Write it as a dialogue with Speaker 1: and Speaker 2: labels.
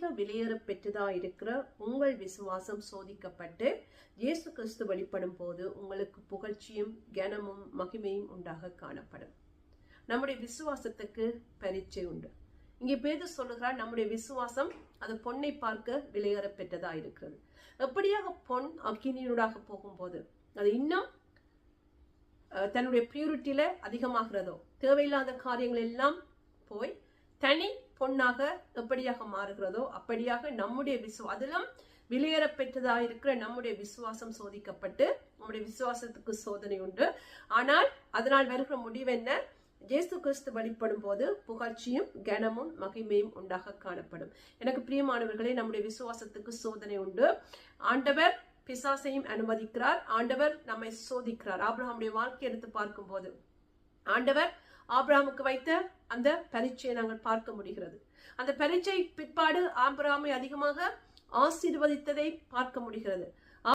Speaker 1: அதிக விலையேற பெற்றதா இருக்கிற உங்கள் விசுவாசம் சோதிக்கப்பட்டு இயேசு கிறிஸ்து வழிபடும் போது உங்களுக்கு புகழ்ச்சியும் கனமும் மகிமையும் உண்டாக காணப்படும். நம்முடைய விசுவாசத்துக்கு பரீட்சை உண்டு. இங்கே பேது சொல்லுகிறார் நம்முடைய விசுவாசம் அது பொண்ணை பார்க்க விலையேற பெற்றதா இருக்கிறது. எப்படியாக பொன் அக்கினியூடாக போகும்போது அது இன்னும் தன்னுடைய பியூரிட்டியில அதிகமாகிறதோ தேவையில்லாத காரியங்கள் எல்லாம் போய் தனி பொண்ணாக எப்படியாக மாறுகிறதோ அப்படியாக நம்முடைய விசுவா அதிலும் வெளியேற பெற்றதா இருக்கிற நம்முடைய விசுவாசம் சோதிக்கப்பட்டு நம்முடைய விசுவாசத்துக்கு சோதனை உண்டு. ஆனால் அதனால் வருகிற முடிவென்ன ஜேசு கிறிஸ்து வழிபடும் போது புகழ்ச்சியும் கனமும் மகிமையும் உண்டாக காணப்படும். எனக்கு பிரியமானவர்களே நம்முடைய விசுவாசத்துக்கு சோதனை உண்டு. ஆண்டவர் பிசாசையும் அனுமதிக்கிறார். ஆண்டவர் நம்மை சோதிக்கிறார். ஆபிரகாமுடைய வாழ்க்கை எடுத்து பார்க்கும்போது ஆண்டவர் ஆபிரகாமுக்கு வைத்த அந்த பரீட்சையை நாங்கள் பார்க்க முடிகிறது. அந்த பரீட்சை பிற்பாடு ஆபிரகாமை அதிகமாக ஆசீர்வதித்ததை பார்க்க முடிகிறது.